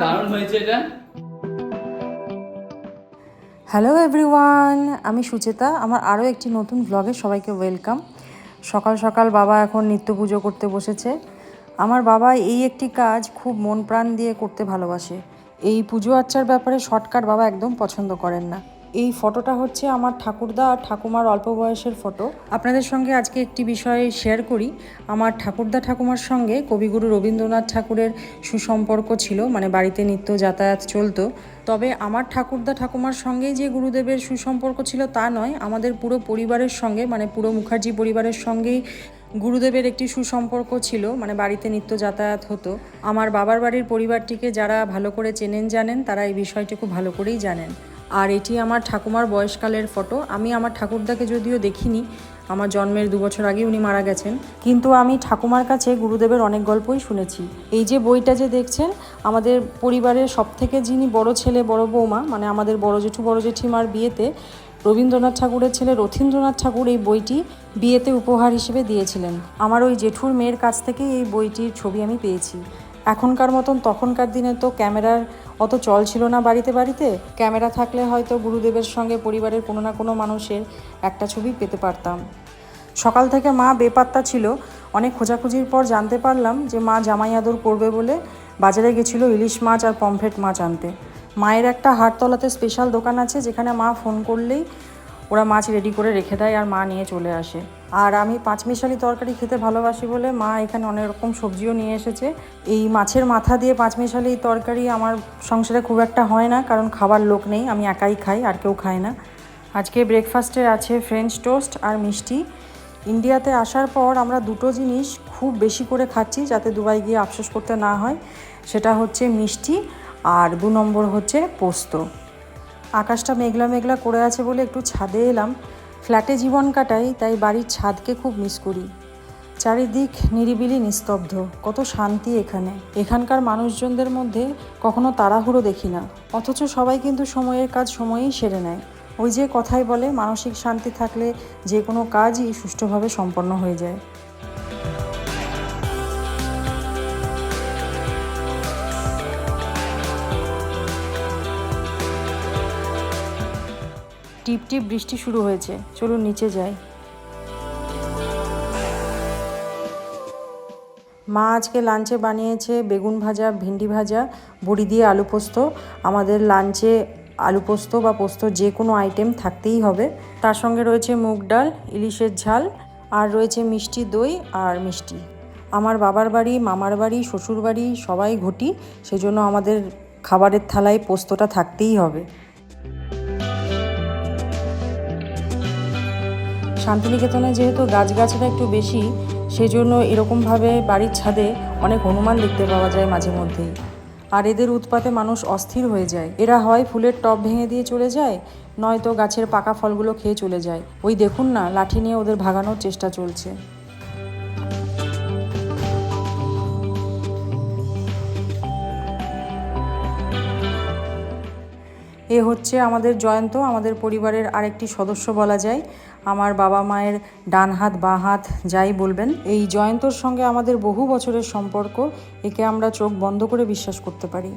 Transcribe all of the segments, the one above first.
দারুণ হয়েছে এটা। হ্যালো এভরিওয়ান আমি সুচেতা। আমার আরও একটি নতুন ব্লগে সবাইকে ওয়েলকাম সকাল সকাল বাবা এখন নিত্য পুজো করতে বসেছে। আমার বাবা এই একটি কাজ খুব মন প্রাণ দিয়ে করতে ভালোবাসে। এই পুজো আর্চার ব্যাপারে শর্টকাট বাবা একদম পছন্দ করেন না। এই ফটোটা হচ্ছে আমার ঠাকুরদা আর ঠাকুমার অল্প বয়সের ফটো। আপনাদের সঙ্গে আজকে একটি বিষয় শেয়ার করি। আমার ঠাকুরদা ঠাকুমার সঙ্গে কবিগুরু রবীন্দ্রনাথ ঠাকুরের সুসম্পর্ক ছিল মানে বাড়িতে নিত্য যাতায়াত চলতো। তবে আমার ঠাকুরদা ঠাকুমার সঙ্গেই যে গুরুদেবের সুসম্পর্ক ছিল তা নয়, আমাদের পুরো পরিবারের সঙ্গে মানে পুরো মুখার্জি পরিবারের সঙ্গেই গুরুদেবের একটি সুসম্পর্ক ছিল মানে বাড়িতে নিত্য যাতায়াত হতো। আমার বাবার বাড়ির পরিবারটিকে যারা ভালো করে চেনেন জানেন, তারা এই বিষয়টি খুব ভালো করেই জানেন। আর এটি আমার ঠাকুমার বয়সকালের ফটো। আমি আমার ঠাকুরদাকে যদিও দেখিনি, আমার জন্মের দু বছর আগে উনি মারা গেছেন। কিন্তু আমি ঠাকুমার কাছে গুরুদেবের অনেক গল্পই শুনেছি। এই যে বইটা যে দেখছেন, আমাদের পরিবারের সব থেকে যিনি বড় ছেলে, বড় বৌমা মানে আমাদের বড় জেঠু, বড় জেঠিমার বিয়েতে রবীন্দ্রনাথ ঠাকুরের ছেলে রথীন্দ্রনাথ ঠাকুর এই বইটি বিয়েতে উপহার হিসেবে দিয়েছিলেন। আমার ওই জেঠুর মেয়ের কাছ থেকে এই বইটির ছবি আমি পেয়েছি। এখনকার মতন তখনকার দিনে তো ক্যামেরার অত চল ছিল না বাড়িতে বাড়িতে। ক্যামেরা থাকলে হয়তো গুরুদেবের সঙ্গে পরিবারের কোনো না কোনো মানুষের একটা ছবি পেতে পারতাম। সকাল থেকে মা বেপাত্তা ছিল। অনেক খোঁজাখুঁজির পর জানতে পারলাম যে মা জামাই আদর করবে বলে বাজারে গেছিল ইলিশ মাছ আর পমফ্রেট মাছ আনতে। মায়ের একটা হাটতলাতে স্পেশাল দোকান আছে যেখানে মা ফোন করলেই ওরা মাছ রেডি করে রেখে দেয় আর মা নিয়ে চলে আসে। আর আমি পাঁচমিশালি তরকারি খেতে ভালোবাসি বলে মা এখানে অনেক রকম সবজিও নিয়ে এসেছে। এই মাছের মাথা দিয়ে পাঁচমিশালি তরকারি আমার সংসারে খুব একটা হয় না, কারণ খাবার লোক নেই, আমি একাই খাই, আর কেউ খায় না। আজকে ব্রেকফাস্টে আছে ফ্রেঞ্চ টোস্ট আর মিষ্টি। ইন্ডিয়াতে আসার পর আমরা দুটো জিনিস খুব বেশি করে খাচ্ছি যাতে দুবাই গিয়ে আফসোস করতে না হয়। সেটা হচ্ছে মিষ্টি আর দু নম্বর হচ্ছে পোস্ত। আকাশটা মেঘলা মেঘলা করে আছে বলে একটু ছাদে এলাম। ফ্ল্যাটে জীবন কাটাই, তাই বাড়ির ছাদকে খুব মিস করি। চারিদিক নিরিবিলি নিস্তব্ধ, কত শান্তি এখানে। এখানকার মানুষজনদের মধ্যে কখনো তাড়াহুড়ো দেখি না, অথচ সবাই কিন্তু সময়ের কাজ সময়েই সেরে নেয়। ওই যে কথাই বলে, মানসিক শান্তি থাকলে যে কোনো কাজই সুষ্ঠুভাবে সম্পন্ন হয়ে যায়। টিপ টিপ বৃষ্টি শুরু হয়েছে। চলুন নিচে যাই। মা আজকে লাঞ্চে বানিয়েছে বেগুন ভাজা, ভেন্ডি ভাজা, বড়ি দিয়ে আলু পোস্ত। আমাদের লাঞ্চে আলু পোস্ত বা পোস্ত যে কোনো আইটেম থাকতেই হবে। তার সঙ্গে রয়েছে মুগ ডাল, ইলিশের ঝাল আর রয়েছে মিষ্টি দই আর মিষ্টি। আমার বাবার বাড়ি, মামার বাড়ি, শ্বশুর বাড়ি সবাই ঘটি। সেজন্য আমাদের খাবারের থালায় পোস্তটা থাকতেই হবে। শান্তিনিকেতনে যেহেতু গাছগাছরা একটু বেশি সেই জন্য এরকমভাবে বাড়ির ছাদে অনেক হনুমান দেখতে পাওয়া যায় মাঝে মধ্যেই। আর এদের উৎপাতে মানুষ অস্থির হয়ে যায়। এরা হয় ফুলের টব ভেঙে দিয়ে চলে যায়, নয়তো গাছের পাকা ফলগুলো খেয়ে চলে যায়। ওই দেখুন না, লাঠি নিয়ে ওদের ভাগানোর চেষ্টা চলছে। এ হচ্ছে আমাদের জয়ন্ত, আমাদের পরিবারের আরেকটি সদস্য বলা যায়। আমার বাবা মায়ের ডান হাত বাঁ হাত যাই বলবেন এই জয়ন্তর সঙ্গে আমাদের বহু বছরের সম্পর্ক একে আমরা চোখ বন্ধ করে বিশ্বাস করতে পারি।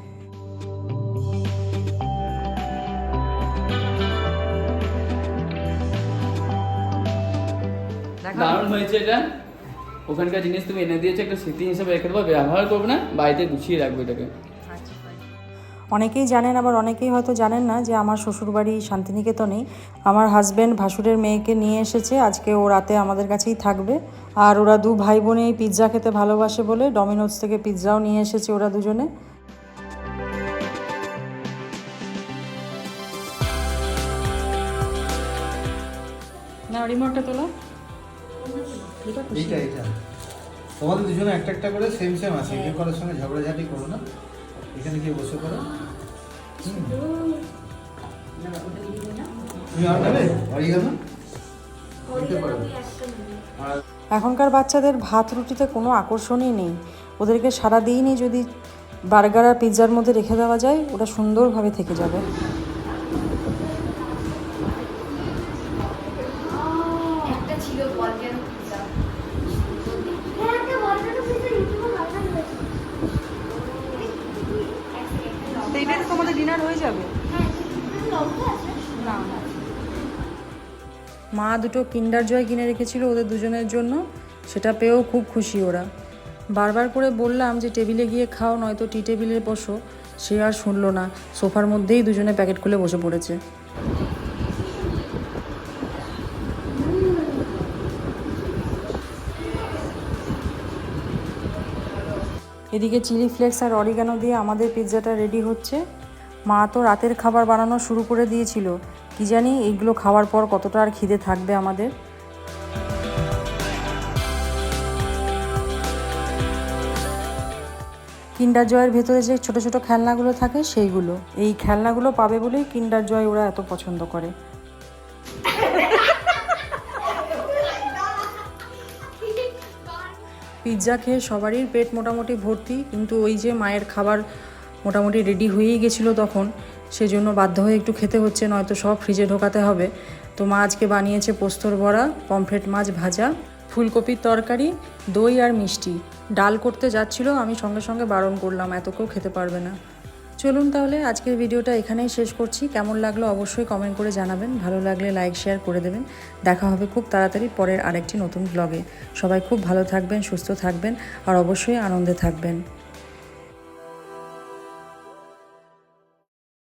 দারুণ হয়েছে এটা। ওখানকার জিনিস তুমি এনে দিয়েছ একটা স্মৃতি হিসেবে রেখে দেবো ব্যবহার করবে না বাড়িতে গুছিয়ে রাখবে এটাকে। অনেকেই জানেন, আবার অনেকেই হয়তো জানেন না যে আমার শ্বশুরবাড়ি শান্তিনিকেতনেই আমার হাজব্যান্ড ভাসুরের মেয়েকে নিয়ে এসেছে। আজকে ও রাতে আমাদের কাছেই থাকবে। আর ওরা দু ভাই বোনেই পিৎজা খেতে ভালোবাসে বলে ডমিনোজ থেকে পিৎজাও নিয়ে এসেছে ওরা দুজনে। তোমাদের দুজনে একটা একটা করে সেম সেম আছে সঙ্গে ঝগড়াঝাটি করো না। এখানে গিয়ে বসে। তুমি আর নেবে নিতে আর এখনকার বাচ্চাদের ভাত রুটিতে কোনো আকর্ষণই নেই। ওদেরকে সারা সারাদিনই যদি বার্গার আর পিৎজার মধ্যে রেখে দেওয়া যায় ওটা সুন্দরভাবে থেকে যাবে। একটা ছিল ডিনার হয়ে যাবে। হ্যাঁ লঙ্কা আছে। না মা দুটো কিন্ডার জয় কিনে রেখেছিল ওদের দুজনের জন্য। সেটা পেয়েও খুব খুশি ওরা। বারবার করে বললাম যে টেবিলে গিয়ে খাও নয়তো টি টেবিলে বসো। সে আর শুনলো না। সোফার মধ্যেই দুজনে প্যাকেট খুলে বসে পড়েছে। এদিকে চিলি ফ্লেক্স আর অরিগানো দিয়ে আমাদের পিৎজাটা রেডি হচ্ছে। মা তো রাতের খাবার বানানো শুরু করে দিয়েছিল। কি জানি এইগুলো খাওয়ার পর কতটা আর খিদে থাকবে আমাদের। কিন্ডার জয়ের ভেতরে যে ছোট ছোট খেলনাগুলো থাকে সেইগুলো। এই খেলনাগুলো পাবে বলেই কিন্ডার জয় ওরা এত পছন্দ করে। পিৎজা খেয়ে সবারই পেট মোটামুটি ভর্তি, কিন্তু ওই যে মায়ের খাবার মোটামুটি রেডি হয়েই গেছিল তখন, সেজন্য বাধ্য হয়ে একটু খেতে হচ্ছে, নয়তো সব ফ্রিজে ঢোকাতে হবে। তো মা আজকে বানিয়েছে পোস্তর বড়া, পমফ্রেট মাছ ভাজা, ফুলকপির তরকারি, দই আর মিষ্টি। ডাল করতে যাচ্ছিল, আমি সঙ্গে সঙ্গে বারণ করলাম, এত কেউ খেতে পারবে না। চলুন তাহলে, আজকের ভিডিওটা এখানেই শেষ করছি। কেমন লাগল অবশ্যই কমেন্ট করে জানাবেন। ভালো লাগলে লাইক শেয়ার করে দেবেন। দেখা হবে খুব তাড়াতাড়ি পরের আরেকটি নতুন ব্লগে সবাই খুব ভালো থাকবেন, সুস্থ থাকবেন, আর অবশ্যই আনন্দে থাকবেন।